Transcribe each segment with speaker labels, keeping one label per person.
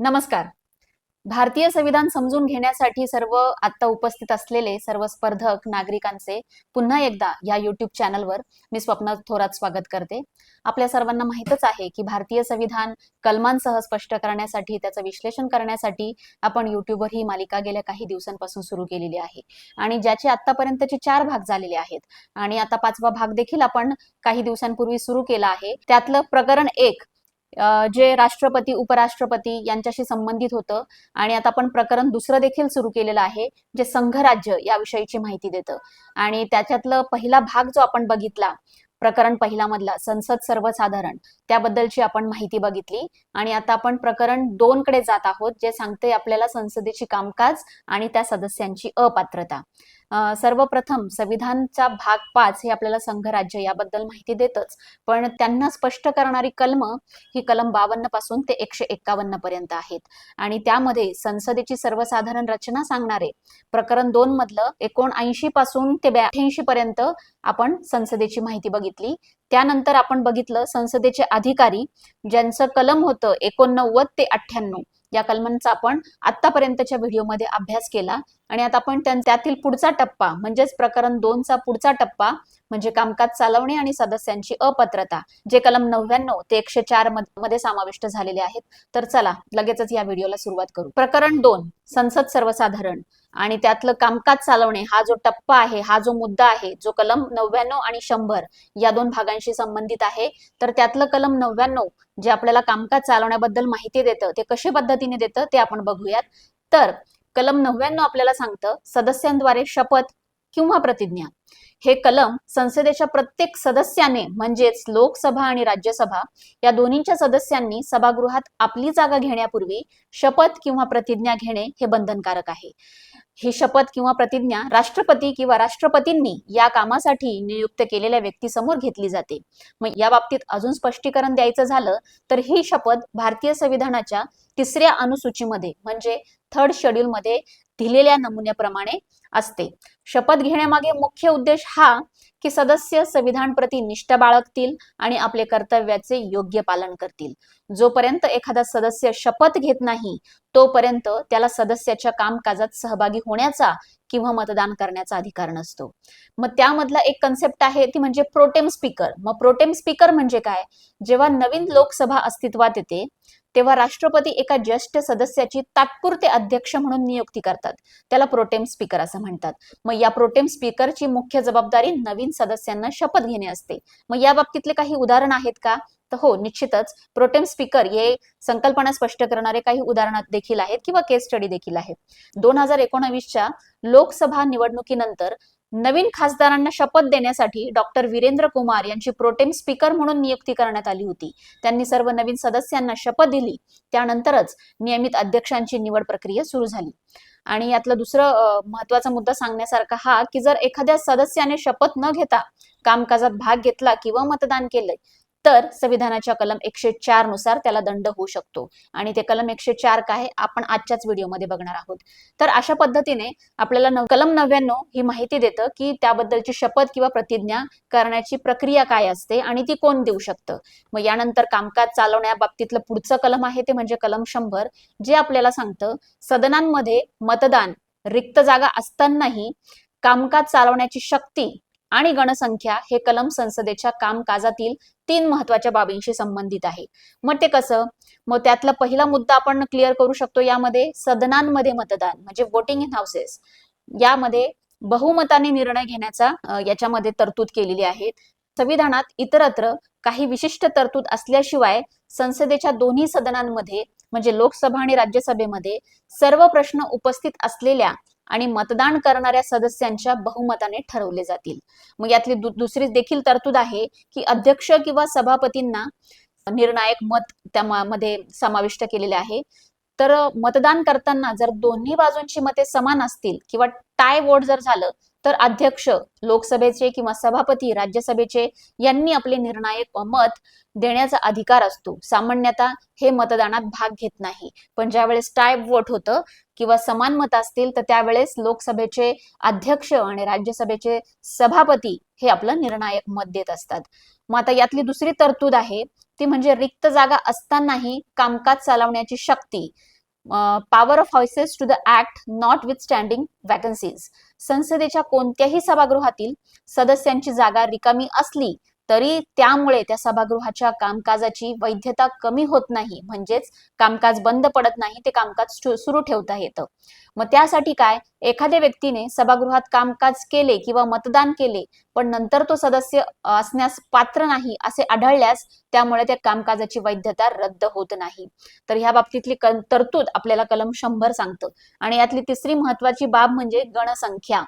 Speaker 1: नमस्कार. भारतीय संविधान समजून घेण्यासाठी सर्व आता उपस्थित असलेले सर्व स्पर्धक नागरिकांचे पुन्हा एकदा या युट्यूब चॅनलवर मी स्वप्न थोरात स्वागत करते. आपल्या सर्वांना माहितच आहे की भारतीय संविधान कलमांसह स्पष्ट करण्यासाठी त्याचं विश्लेषण करण्यासाठी आपण युट्यूबवर ही मालिका गेल्या काही दिवसांपासून सुरू केलेली आहे. आणि ज्याचे आतापर्यंतचे चार भाग झालेले आहेत. आणि आता पाचवा भाग देखील आपण काही दिवसांपूर्वी सुरू केला आहे. त्यातलं प्रकरण एक जे राष्ट्रपती उपराष्ट्रपती यांच्याशी संबंधित होतं आणि आता आपण प्रकरण दुसरं देखील सुरू केलेलं आहे जे संघराज्य याविषयीची माहिती देतं. आणि त्याच्यातलं पहिला भाग जो आपण बघितला प्रकरण पहिला मधला संसद सर्वसाधारण त्याबद्दलची आपण माहिती बघितली. आणि आता आपण प्रकरण दोन कडे जात आहोत जे सांगते आपल्याला संसदेची कामकाज आणि त्या सदस्यांची अपात्रता. सर्वप्रथम संविधानचा भाग पाच हे आपल्याला संघराज्य याबद्दल माहिती देतच. पण त्यांना स्पष्ट करणारी कलम ही कलम बावन्नपासून ते एकशे एक्कावन्न पर्यंत आहेत. आणि त्यामध्ये संसदेची सर्वसाधारण रचना सांगणारे प्रकरण दोन मधलं एकोणऐंशी पासून ते ब्याऐंशी पर्यंत आपण संसदेची माहिती बघितली. त्यानंतर आपण बघितलं संसदेचे अधिकारी ज्यांचं कलम होतं एकोणनव्वद ते अठ्ठ्याण्णव. या कलमांचा आपण आतापर्यंतच्या व्हिडिओमध्ये अभ्यास केला. आणि आता आपण त्यातील पुढचा टप्पा म्हणजेच प्रकरण दोनचा पुढचा टप्पा म्हणजे कामकाज चालवणे आणि सदस्यांची अपात्रता. जे कलम नव्याण्णव ते एकशे चारमध्ये समाविष्ट झालेले आहेत. तर चला लगेचच या व्हिडिओला सुरुवात करू. प्रकरण दोन संसद सर्वसाधारण. आणि त्यातलं कामकाज चालवणे हा जो टप्पा आहे हा जो मुद्दा आहे जो कलम नव्याण्णव आणि शंभर या दोन भागांशी संबंधित आहे तर त्यातलं कलम नव्याण्णव जे आपल्याला कामकाज चालवण्याबद्दल माहिती देतं ते कशा पद्धतीने देतं ते आपण बघूयात. तर कलम नव्याण्णव आपल्याला सांगतं सदस्यांद्वारे शपथ किंवा प्रतिज्ञा. हे कलम संसदेच्या प्रत्येक सदस्याने म्हणजेच लोकसभा आणि राज्यसभा या दोन्हीच्या सदस्यांनी सभागृहात आपली जागा घेण्यापूर्वी शपथ किंवा प्रतिज्ञा घेणे हे बंधनकारक आहे. ही शपथ किंवा प्रतिज्ञा राष्ट्रपती किंवा राष्ट्रपतींनी या कामासाठी नियुक्त केलेल्या व्यक्तीसमोर घेतली जाते. मग या बाबतीत अजून स्पष्टीकरण द्यायचं झालं तर ही शपथ भारतीय संविधानाच्या तिसऱ्या अनुसूचीमध्ये म्हणजे थर्ड शेड्यूलमध्ये दिलेल्या नमुन्याप्रमाणे असते. शपथ घेण्यामागे मुख्य उद्देश हा की सदस्य संविधान प्रती निष्ठा बाळगतील आणि आपले कर्तव्याचे योग्य पालन करतील. जोपर्यंत एखादा सदस्य शपथ घेत नाही तोपर्यंत त्याला सदस्याच्या कामकाजात सहभागी होण्याचा किंवा मतदान करण्याचा अधिकार नसतो. मग त्यामधला एक कन्सेप्ट आहे ती म्हणजे प्रोटेम स्पीकर मग प्रोटेम स्पीकर म्हणजे काय? जेव्हा नवीन लोकसभा अस्तित्वात येते तेव्हा राष्ट्रपती एका ज्येष्ठ सदस्याची तात्पुरते अध्यक्ष म्हणून नियुक्ती करतात. त्याला प्रोटेम स्पीकर असं म्हणतात. मग या प्रोटेम स्पीकरची मुख्य जबाबदारी नवीन सदस्यांना शपथ घेणे असते. मग या बाबतीतले काही उदाहरण आहेत का? तर हो निश्चितच. प्रोटेम स्पीकर हे संकल्पना स्पष्ट करणारे काही उदाहरण देखील आहेत किंवा केस स्टडी देखील आहेत दोन हजार एकोणावीसच्या लोकसभा निवडणुकीनंतर नवीन खासदारांना शपथ देण्यासाठी डॉक्टर वीरेंद्र कुमार यांची प्रोटेम स्पीकर म्हणून नियुक्ती करण्यात आली होती. त्यांनी सर्व नवीन सदस्यांना शपथ दिली. त्यानंतरच नियमित अध्यक्षांची निवड प्रक्रिया सुरू झाली. आणि यातलं दुसरं महत्त्वाचा मुद्दा सांगण्यासारखा हा की जर एखाद्या सदस्याने शपथ न घेता कामकाजात भाग घेतला किंवा मतदान केलंय तर संविधानाच्या कलम एकशे चारनुसार त्याला दंड होऊ शकतो. आणि ते कलम एकशे चार काय आहे आपण आजच्याच व्हिडिओमध्ये बघणार आहोत. तर अशा पद्धतीने आपल्याला नव- कलम नव्याण्णव ही माहिती देतं की त्याबद्दलची शपथ किंवा प्रतिज्ञा करण्याची प्रक्रिया काय असते आणि ती कोण देऊ शकतं. मग यानंतर कामकाज चालवण्याबाबतीतलं पुढचं कलम आहे ते म्हणजे कलम शंभर जे आपल्याला सांगतं सदनांमध्ये मतदान रिक्त जागा असतानाही कामकाज चालवण्याची शक्ती आणि गणसंख्या हे कलम संसदेच्या कामकाजातील तीन महत्त्वाच्या बाबींशी संबंधित आहे. मग ते कसं? मग त्यातला पहिला मुद्दा आपण क्लिअर करू शकतो यामध्ये सदनांमध्ये मतदान म्हणजे वोटिंग इन हाऊसेस यामध्ये बहुमताने निर्णय घेण्याचा याच्यामध्ये तरतूद केलेली आहे. संविधानात इतरत्र काही विशिष्ट तरतूद असल्याशिवाय संसदेच्या दोन्ही सदनांमध्ये म्हणजे लोकसभा आणि राज्यसभेमध्ये सर्व प्रश्न उपस्थित असलेल्या आणि मतदान करणाऱ्या सदस्यांच्या बहुमताने ठरवले जातील. मग यातली दु- दुसरी देखील तरतूद आहे की अध्यक्ष किंवा सभापतींना निर्णायक मत त्यामध्ये समाविष्ट केलेले आहे. तर मतदान करताना जर दोन्ही बाजूंची मते समान असतील किंवा टाय वोट जर झालं तर अध्यक्ष लोकसभेचे किंवा सभापती राज्यसभेचे यांनी आपले निर्णायक मत देण्याचा अधिकार असतो. सामान्यतः हे मतदानात भाग घेत नाही. पण ज्यावेळेस टाय वोट होतं किंवा समान मत असतील तर त्यावेळेस लोकसभेचे अध्यक्ष आणि राज्यसभेचे सभापती हे आपलं निर्णायक मत देत असतात. मग आता यातली दुसरी तरतूद आहे ती म्हणजे रिक्त जागा असतानाही कामकाज चालवण्याची शक्ती. Power of houses to the act notwithstanding vacancies संसदेच्या कोणत्याही सभागृहातील सदस्यांची जागा रिकामी असली तरी त्यामुळे त्या सभागृहाच्या कामकाजाची वैधता कमी होत नाही. म्हणजेच कामकाज बंद पडत नाही ते कामकाज सुरू ठेवता येतं. मग त्यासाठी काय? एखाद्या व्यक्तीने सभागृहात कामकाज केले किंवा मतदान केले पण नंतर तो सदस्य असण्यास पात्र नाही असे आढळल्यास त्यामुळे त्या कामकाजाची वैधता रद्द होत नाही. तर ह्या बाबतीतली तरतूद आपल्याला कलम शंभर सांगतं. आणि यातली तिसरी महत्वाची बाब म्हणजे गणसंख्या.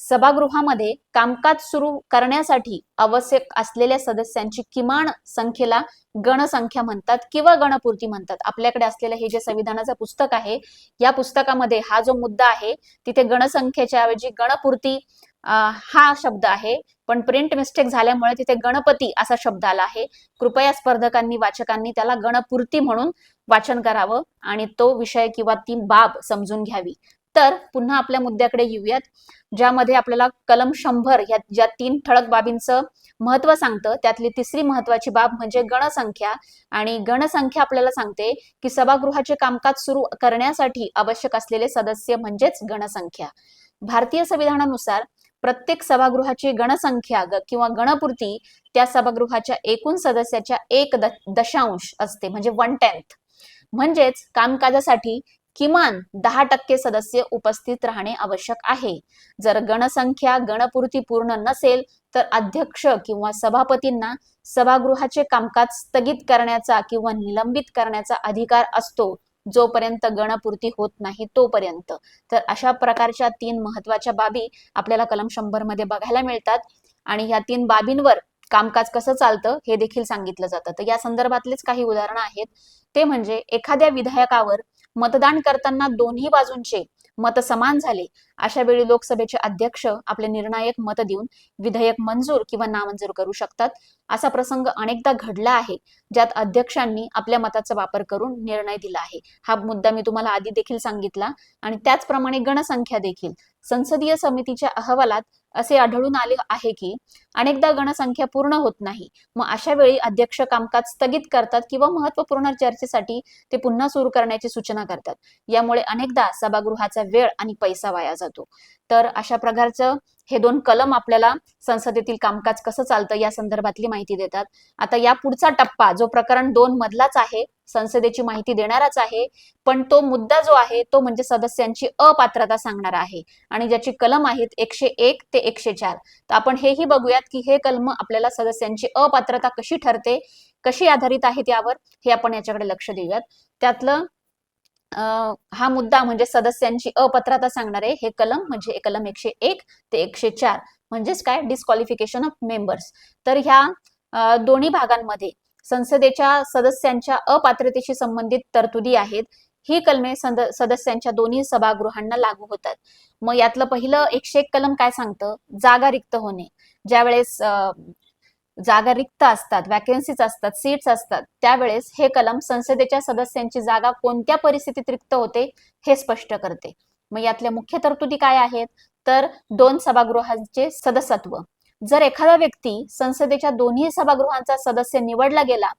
Speaker 1: सभागृहामध्ये कामकाज सुरू करण्यासाठी आवश्यक असलेल्या सदस्यांची किमान संख्येला गणसंख्या म्हणतात किंवा गणपूर्ती म्हणतात. आपल्याकडे असलेलं हे जे संविधानाचं पुस्तक आहे या पुस्तकामध्ये हा जो मुद्दा आहे तिथे गणसंख्येच्या ऐवजी गणपूर्ती हा शब्द आहे. पण प्रिंट मिस्टेक झाल्यामुळे तिथे गणपती असा शब्द आला आहे. कृपया स्पर्धकांनी वाचकांनी त्याला गणपूर्ती म्हणून वाचन करावं आणि तो विषय किंवा ती बाब समजून घ्यावी. तर पुन्हा आपल्या मुद्द्याकडे येऊयात ज्यामध्ये आपल्याला कलम शंभर या ज्या तीन ठळक बाबींचं महत्त्व सांगतं त्यातली तिसरी महत्वाची बाब म्हणजे गणसंख्या. आणि गणसंख्या आपल्याला सांगते की सभागृहाचे कामकाज सुरू करण्यासाठी आवश्यक असलेले सदस्य म्हणजेच गणसंख्या. भारतीय संविधानानुसार प्रत्येक सभागृहाची गणसंख्या किंवा गणपूर्ती त्या सभागृहाच्या एकूण सदस्याच्या एक दशांश असते म्हणजे वन टेन्थ म्हणजेच कामकाजासाठी किमान दहा टक्के सदस्य उपस्थित राहणे आवश्यक आहे. जर गणसंख्या गणपूर्ती पूर्ण नसेल तर अध्यक्ष किंवा सभापतींना सभागृहाचे कामकाज स्थगित करण्याचा किंवा निलंबित करण्याचा अधिकार असतो जोपर्यंत गणपूर्ती होत नाही तोपर्यंत. तर अशा प्रकारच्या तीन महत्त्वाच्या बाबी आपल्याला कलम शंभरमध्ये बघायला मिळतात आणि या तीन बाबींवर कामकाज कसं चालतं हे देखील सांगितलं जातं. तर या संदर्भातलेच काही उदाहरणं आहेत. ते म्हणजे एखाद्या विधायकावर मतदान करताना दोन्ही बाजूंचे मत समान झाले. अशा वेळी लोकसभेचे अध्यक्ष आपले निर्णायक मत देऊन विधेयक मंजूर किंवा नामंजूर करू शकतात. असा प्रसंग अनेकदा घडला आहे ज्यात अध्यक्षांनी आपल्या मताचा वापर करून निर्णय दिला आहे. हा मुद्दा मी तुम्हाला आधी देखील सांगितला आणि त्याचप्रमाणे गणसंख्या देखील. संसदीय समितीच्या अहवालात असे आढळून आले आहे की अनेकदा गणसंख्या पूर्ण होत नाही. मग अशा वेळी अध्यक्ष कामकाज स्थगित करतात किंवा महत्त्वपूर्ण चर्चेसाठी ते पुन्हा सुरू करण्याची सूचना करतात. यामुळे अनेकदा सभागृहाचा वेळ आणि पैसा वाया जातो. तर अशा प्रकारचं हे दोन कलम आपल्याला संसदेतील कामकाज कसं चालतं या संदर्भातली माहिती देतात. आता या पुढचा टप्पा जो प्रकरण दोन मधलाच आहे संसदेची माहिती देणाराच आहे पण तो मुद्दा जो आहे तो म्हणजे सदस्यांची अपात्रता सांगणारा आहे. आणि ज्याची कलम आहेत एकशे एक ते एकशे चार. तर आपण हेही बघूयात की हे कलम आपल्याला सदस्यांची अपात्रता कशी ठरते कशी आधारित आहेत यावर हे आपण याच्याकडे लक्ष देऊयात. त्यातलं हा मुद्दा म्हणजे सदस्यांची अपात्रता सांगणारे हे कलम म्हणजे कलम एकशे एक ते एकशे चार. म्हणजेच काय? डिस्क्वालिफिकेशन ऑफ मेंबर्स तर ह्या दोन्ही भागांमध्ये संसदेच्या सदस्यांच्या अपात्रतेशी संबंधित तरतुदी आहेत. ही कलमे सद- सदस्यांच्या दोन्ही सभागृहांना लागू होतात. मग यातलं पहिलं एकशे एक कलम काय सांगतं? जागा रिक्त होणे. ज्यावेळेस जागा रिक्त असतात वॅकन्सीज असतात सीट्स असतात त्यावेळेस हे कलम संसदेच्या सदस्यांची जागा कोणत्या परिस्थितीत रिक्त होते हे स्पष्ट करते. मग यातल्या मुख्य तरतुदी काय आहेत? तर दोन सभागृहांचे सदस्यत्व. जर एखादा व्यक्ती संसदेच्या दोन्ही सभागृहांचा सदस्य निवडला गेला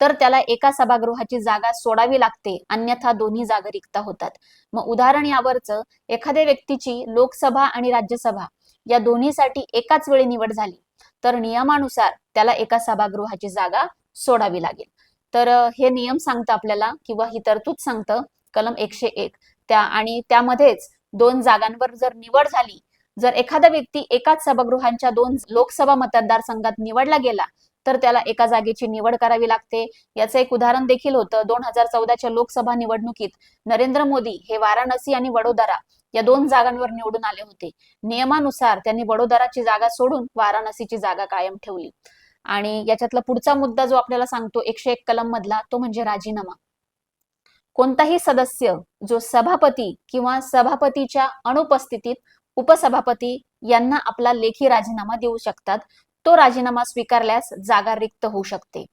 Speaker 1: तर त्याला एका सभागृहाची जागा सोडावी लागते अन्यथा दोन्ही जागा रिक्त होतात. मग उदाहरण यावरच एखाद्या व्यक्तीची लोकसभा आणि राज्यसभा या दोन्हीसाठी एकाच वेळी निवड झाली. तर नियमानुसार त्याला एका सभागृहाची जागा सोडावी लागेल. तर हे नियम सांगतं आपल्याला किंवा ही तरतूद सांगतं कलम एकशे एक. त्या आणि त्यामध्येच दोन जागांवर जर निवड झाली जर एखादा व्यक्ती एकाच सभागृहांच्या दोन लोकसभा मतदारसंघात निवडला गेला तर त्याला एका जागेची निवड करावी लागते. याचं एक उदाहरण देखील होतं. दोन हजार चौदाच्या लोकसभा निवडणुकीत नरेंद्र मोदी हे वाराणसी आणि वडोदरा या दोन जागांवर निवडून आले होते. नियमानुसार त्यांनी वडोदराची जागा सोडून वाराणसीची जागा कायम ठेवली. आणि याच्यातला पुढचा मुद्दा जो आपल्याला सांगतो एकशे एक कलम मधला तो म्हणजे राजीनामा. कोणताही सदस्य जो सभापती किंवा सभापतीच्या अनुपस्थितीत उपसभापती यांना आपला लेखी राजीनामा देऊ शकतात तो राजीनामा स्वीकारल्यास जागा रिक्त होऊ शकते.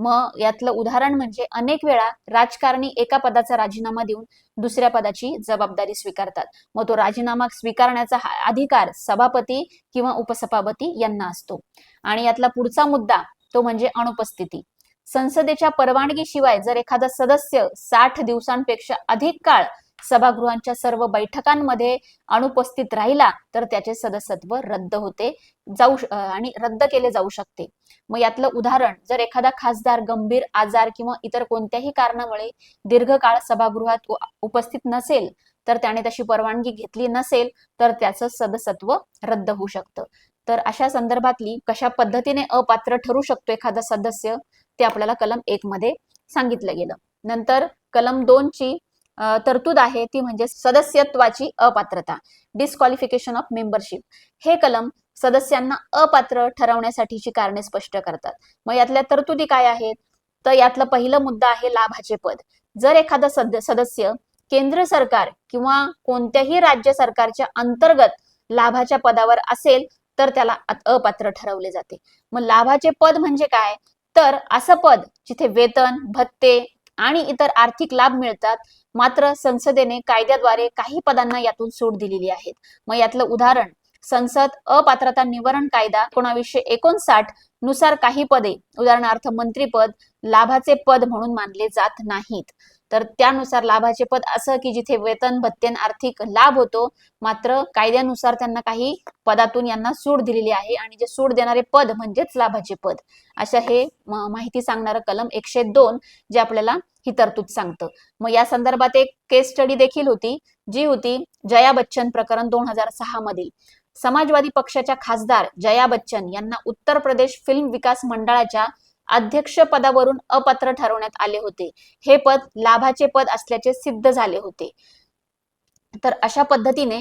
Speaker 1: मग यातलं उदाहरण म्हणजे अनेक वेळा राजकारणी एका पदाचा राजीनामा देऊन दुसऱ्या पदाची जबाबदारी स्वीकारतात. मग तो राजीनामा स्वीकारण्याचा अधिकार सभापती किंवा उपसभापती यांना असतो. आणि यातला पुढचा मुद्दा तो म्हणजे अनुपस्थिती. संसदेच्या परवानगीशिवाय जर एखादा सदस्य साठ दिवसांपेक्षा अधिक काळ सभागृहांच्या सर्व बैठकांमध्ये अनुपस्थित राहिला तर त्याचे सदस्यत्व रद्द होते जाऊ आणि रद्द केले जाऊ शकते. मग यातलं उदाहरण जर एखादा खासदार गंभीर आजार किंवा इतर कोणत्याही कारणामुळे दीर्घकाळ सभागृहात उपस्थित नसेल तर त्याने तशी परवानगी घेतली नसेल तर त्याचं सदस्यत्व रद्द होऊ शकतं. तर अशा संदर्भातली कशा पद्धतीने अपात्र ठरू शकतो एखादा सदस्य ते आपल्याला कलम एक मध्ये सांगितलं गेलं. नंतर कलम दोन ची तरतूद आहे ती म्हणजे सदस्यत्वाची अपात्रता डिस्क्वालिफिकेशन ऑफ मेंबरशिप हे कलम सदस्यांना अपात्र ठरवण्यासाठीची कारणे स्पष्ट करतात. मग यातल्या तरतुदी काय आहेत? तर यातलं पहिलं मुद्दा आहे लाभाचे पद. जर एखादा सद- सदस्य केंद्र सरकार किंवा कोणत्याही राज्य सरकारच्या अंतर्गत लाभाच्या पदावर असेल तर त्याला अपात्र ठरवले जाते. मग लाभाचे पद म्हणजे काय? तर असं पद जिथे वेतन भत्ते आणि इतर आर्थिक लाभ मिळतात. मात्र संसदेने कायद्याद्वारे काही पदांना यातून सूट दिलेली आहे मग यातलं उदाहरण संसद अपात्रता निवारण कायदा एकोणावीसशे एकोणसाठनुसार काही पदे उदाहरणार्थ मंत्रीपद लाभाचे पद म्हणून मानले जात नाहीत. तर त्यानुसार लाभाचे पद असं की जिथे वेतन भत्तेन आर्थिक लाभ होतो मात्र कायद्यानुसार त्यांना काही पदातून यांना सूट दिलेली आहे आणि जे सूट देणारे पद म्हणजेच लाभाचे पद. अशा हे माहिती सांगणारं कलम एकशे दोन जे आपल्याला ही तरतूद सांगतं. मग या संदर्भात एक केस स्टडी देखील होती जी होती जया बच्चन प्रकरण दोन हजार सहा मधील. समाजवादी पक्षाच्या खासदार जया बच्चन यांना उत्तर प्रदेश फिल्म विकास मंडळाच्या अध्यक्ष पदावरून अपात्र ठरवण्यात आले होते. हे पद लाभाचे पद असल्याचे सिद्ध झाले होते. तर अशा पद्धतीने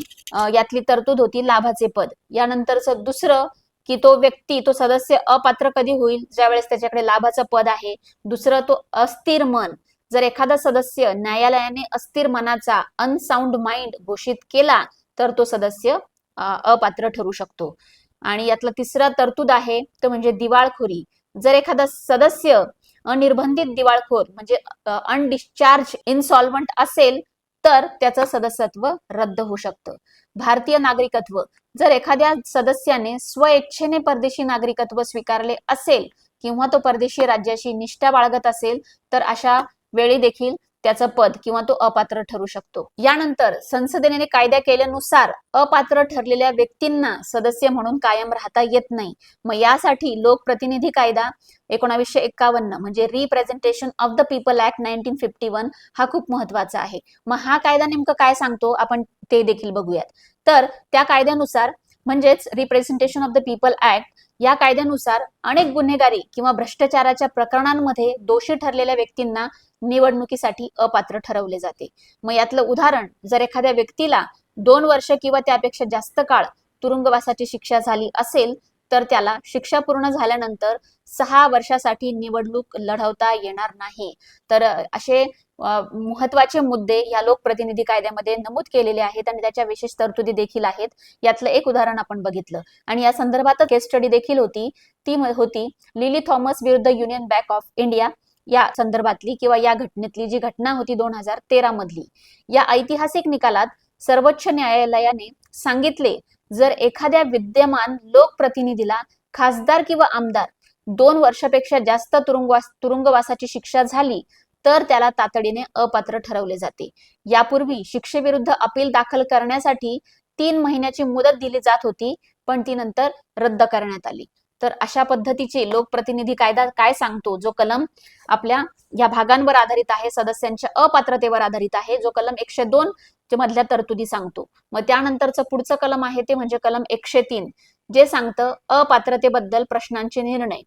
Speaker 1: यातली तरतूद होती लाभाचे पद. यानंतरचं दुसरं की तो व्यक्ती तो सदस्य अपात्र कधी होईल? ज्यावेळेस त्याच्याकडे लाभाचं पद आहे. दुसरं तो अस्थिर मन. जर एखादा सदस्य न्यायालयाने अस्थिर मनाचा अनसाऊंड माइंड घोषित केला तर तो सदस्य अपात्र ठरू शकतो. आणि यातला तिसरा तरतूद आहे तो म्हणजे दिवाळखोरी. जर एखादा सदस्य अनिर्बंधित दिवाळखोर म्हणजे अनडिस्चार्ज इनसॉल्वंट असेल तर त्याचं सदस्यत्व रद्द होऊ शकतं. भारतीय नागरिकत्व जर एखाद्या सदस्याने स्वइच्छेने परदेशी नागरिकत्व स्वीकारले असेल किंवा तो परदेशी राज्याशी निष्ठा बाळगत असेल तर अशा वेळी देखील त्याचं पद किंवा तो अपात्र ठरू शकतो. यानंतर संसदेने कायदा केल्यानुसार अपात्र ठरलेल्या व्यक्तींना सदस्य म्हणून कायम राहता येत नाही. मग यासाठी लोकप्रतिनिधी कायदा एकोणावीसशे एक्कावन्न म्हणजे representation of the people act nineteen fifty one हा खूप महत्त्वाचा आहे. मग हा कायदा नेमकं काय सांगतो? आपण ते देखील बघूयात. तर त्या कायद्यानुसार म्हणजेच representation of the people act या कायद्यानुसार अनेक गुन्हेगारी किंवा भ्रष्टाचाराच्या प्रकरणांमध्ये दोषी ठरलेल्या व्यक्तींना निवडणुकीसाठी अपात्र ठरवले जाते. मग यातलं उदाहरण जर एखाद्या व्यक्तीला दोन वर्ष किंवा त्यापेक्षा जास्त काळ तुरुंगवासाची शिक्षा झाली असेल तर त्याला शिक्षा पूर्ण झाल्यानंतर सहा वर्षासाठी निवडणूक लढवता येणार नाही. तर असे महत्त्वाचे मुद्दे या लोकप्रतिनिधी कायद्यामध्ये नमूद केलेले आहेत आणि त्याच्या विशेष तरतुदी देखील आहेत. यातलं एक उदाहरण आपण बघितलं. आणि या संदर्भात केस स्टडी देखील होती. ती होती लिली थॉमस विरुद्ध युनियन बँक ऑफ इंडिया या संदर्भातली किंवा या घटनेतली जी घटना होती दोन हजार तेरा मधली. या ऐतिहासिक निकालात सर्वोच्च न्यायालयाने सांगितले जर एखाद्या विद्यमान लोकप्रतिनिधीला खासदार किंवा आमदार दोन वर्षापेक्षा जास्त तुरुंगवास तुरुंगवासाची शिक्षा झाली तर त्याला तातडीने अपात्र ठरवले जाते. यापूर्वी शिक्षेविरुद्ध अपील दाखल करण्यासाठी तीन महिन्याची मुदत दिली जात होती पण ती नंतर रद्द करण्यात आली. तर अशा पद्धतीचे लोकप्रतिनिधी कायदा काय सांगतो? जो कलम आपल्या या भागांवर आधारित आहे सदस्यांच्या अपात्रतेवर आधारित आहे जो कलम एकशे दोन मधल्या तरतुदी सांगतो. मग त्यानंतरचं पुढचं कलम आहे ते म्हणजे कलम एकशे तीन जे सांगतं अपात्रतेबद्दल प्रश्नांचे निर्णय.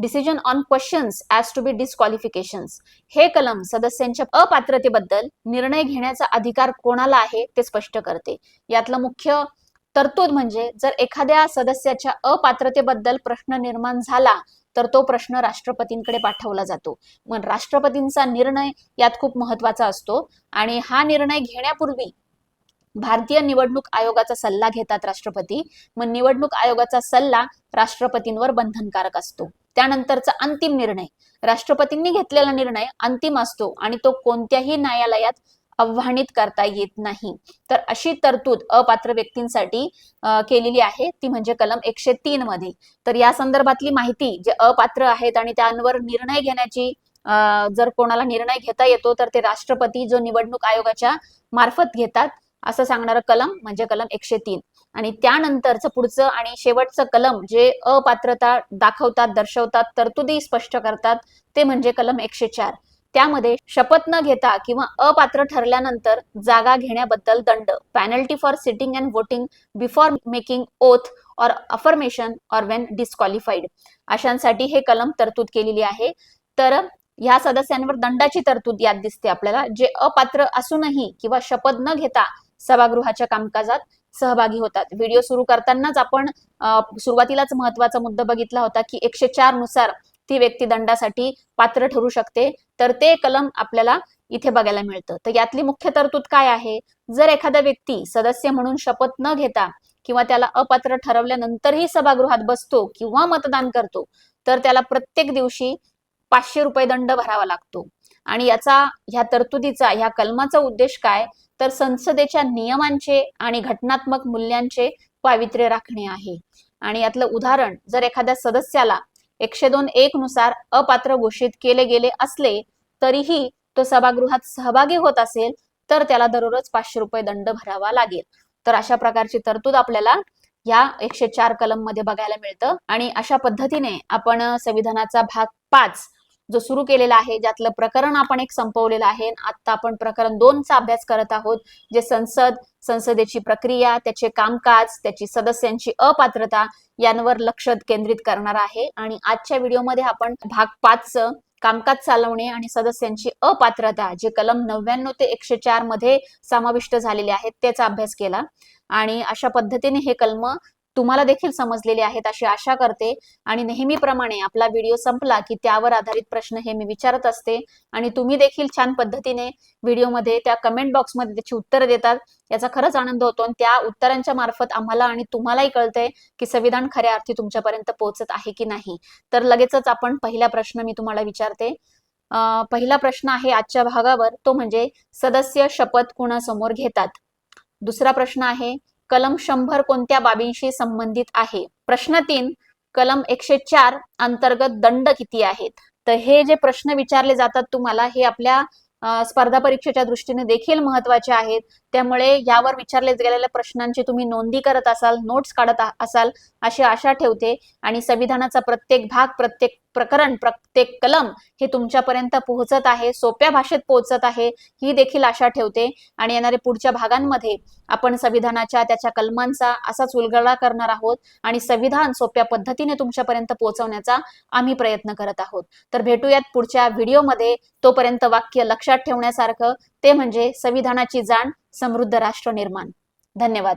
Speaker 1: Decision on questions as to be disqualifications हे कलम सदस्यांच्या अपात्रतेबद्दल निर्णय घेण्याचा अधिकार कोणाला आहे ते स्पष्ट करते. यातलं मुख्य तरतूद म्हणजे जर एखाद्या सदस्याच्या अपात्रतेबद्दल प्रश्न निर्माण झाला तर तो प्रश्न राष्ट्रपतींकडे पाठवला जातो. मग राष्ट्रपतींचा निर्णय यात खूप महत्त्वाचा असतो आणि हा निर्णय घेण्यापूर्वी भारतीय निवडणूक आयोगाचा सल्ला घेतात राष्ट्रपती. मग निवडणूक आयोगाचा सल्ला राष्ट्रपतींवर बंधनकारक असतो. त्यानंतरचा अंतिम निर्णय. राष्ट्रपतींनी घेतलेला निर्णय अंतिम असतो आणि तो कोणत्याही न्यायालयात आव्हानित करता येत नाही. तर अशी तरतूद अपात्र व्यक्तींसाठी केलेली आहे. ती म्हणजे कलम एकशे तीन मध्ये. तर या संदर्भातली माहिती जे अपात्र आहेत आणि त्यांवर निर्णय घेण्याची जर कोणाला निर्णय घेता येतो तर ते राष्ट्रपती जो निवडणूक आयोगाच्या मार्फत घेतात. असं सांगणारं कलम म्हणजे कलम एकशे तीन. आणि त्यानंतरचं पुढचं आणि शेवटचं कलम जे अपात्रता दाखवतात दर्शवतात तरतुदी स्पष्ट करतात ते म्हणजे कलम एकशे चार. त्यामध्ये शपथ न घेता किंवा अपात्र ठरल्यानंतर जागा घेण्याबद्दल दंड penalty for sitting and voting before making oath or affirmation or when disqualified अशांसाठी हे कलम तरतूद केलेली आहे. तर ह्या सदस्यांवर दंडाची तरतूद यात दिसते आपल्याला. जे अपात्र असूनही किंवा शपथ न घेता सभागृहाच्या कामकाजात सहभागी होतात. व्हिडिओ सुरू करतानाच आपण सुरुवातीलाच महत्त्वाचा मुद्दा बघितला होता की एकशे चारनुसार ती व्यक्ती दंडासाठी पात्र ठरू शकते. तर ते कलम आपल्याला इथे बघायला मिळतं. तर यातली मुख्य तरतूद काय आहे? जर एखादा व्यक्ती सदस्य म्हणून शपथ न घेता किंवा त्याला अपात्र ठरवल्यानंतरही सभागृहात बसतो किंवा मतदान करतो तर त्याला प्रत्येक दिवशी पाचशे रुपये दंड भरावा लागतो. आणि याचा ह्या तरतुदीचा ह्या कलमाचा उद्देश काय? तर संसदेच्या नियमांचे आणि घटनात्मक मूल्यांचे पावित्र्य राखणे आहे. आणि यातलं उदाहरण जर एखाद्या सदस्याला एकशे दोन एक नुसार अपात्र घोषित केले गेले असले तरीही तो सभागृहात सहभागी होत असेल तर त्याला दररोज पाचशे रुपये दंड भरावा लागेल. तर अशा प्रकारची तरतूद आपल्याला या एकशे चार कलममध्ये बघायला मिळतं. आणि अशा पद्धतीने आपण संविधानाचा भाग पाच जो सुरू केलेला आहे ज्यातलं प्रकरण आपण एक संपवलेलं आहे आता आपण प्रकरण दोनचा अभ्यास करत आहोत जे संसद संसदेची प्रक्रिया त्याचे कामकाज त्याची सदस्यांची अपात्रता यांवर लक्ष केंद्रित करणार आहे. आणि आजच्या व्हिडिओमध्ये आपण भाग पाच कामकाज चालवणे आणि सदस्यांची अपात्रता जे कलम नव्याण्णव ते एकशे चारमध्ये समाविष्ट झालेले आहेत त्याचा अभ्यास केला. आणि अशा पद्धतीने हे कलम तुम्हाला देखील समजलेले आहेत अशी आशा करते. आणि नेहमीप्रमाणे आपला व्हिडिओ संपला की त्यावर आधारित प्रश्न हे मी विचारत असते. आणि तुम्ही देखील छान पद्धतीने व्हिडिओमध्ये त्या कमेंट बॉक्समध्ये त्याची उत्तरं देतात. याचा खरंच आनंद होतो आणि त्या उत्तरांच्या मार्फत आम्हाला आणि तुम्हालाही कळतंय की संविधान खऱ्या अर्थी तुमच्यापर्यंत पोहोचत आहे की नाही. तर लगेचच आपण पहिला प्रश्न मी तुम्हाला विचारते. पहिला प्रश्न आहे आजच्या भागावर. तो म्हणजे सदस्य शपथ कुणासमोर घेतात? दुसरा प्रश्न आहे कलम शंभर कोणत्या बाबींशी संबंधित आहे? प्रश्न तीन कलम एकशे चार अंतर्गत दंड किती आहेत? तर हे जे प्रश्न विचारले जातात तुम्हाला हे आपल्या स्पर्धा परीक्षेच्या दृष्टीने देखील महत्त्वाचे आहेत. त्यामुळे यावर विचारले गेलेल्या प्रश्नांची तुम्ही नोंदी करत असाल नोट्स काढत असाल अशी आशा ठेवते. आणि संविधानाचा प्रत्येक भाग प्रत्येक प्रकरण प्रत्येक कलम हे तुमच्यापर्यंत पोहोचत आहे सोप्या भाषेत पोहोचत आहे ही देखील आशा ठेवते. आणि येणाऱ्या पुढच्या भागांमध्ये आपण संविधानाच्या त्याच्या कलमांचा असाच उलगडा करणार आहोत. आणि संविधान सोप्या पद्धतीने तुमच्यापर्यंत पोहोचवण्याचा आम्ही प्रयत्न करत आहोत. तर भेटूयात पुढच्या व्हिडिओमध्ये तोपर्यंत वाक्य लक्ष लक्षात ठेवण्यासारखं ते म्हणजे संविधानाची जाण समृद्ध राष्ट्र निर्माण. धन्यवाद.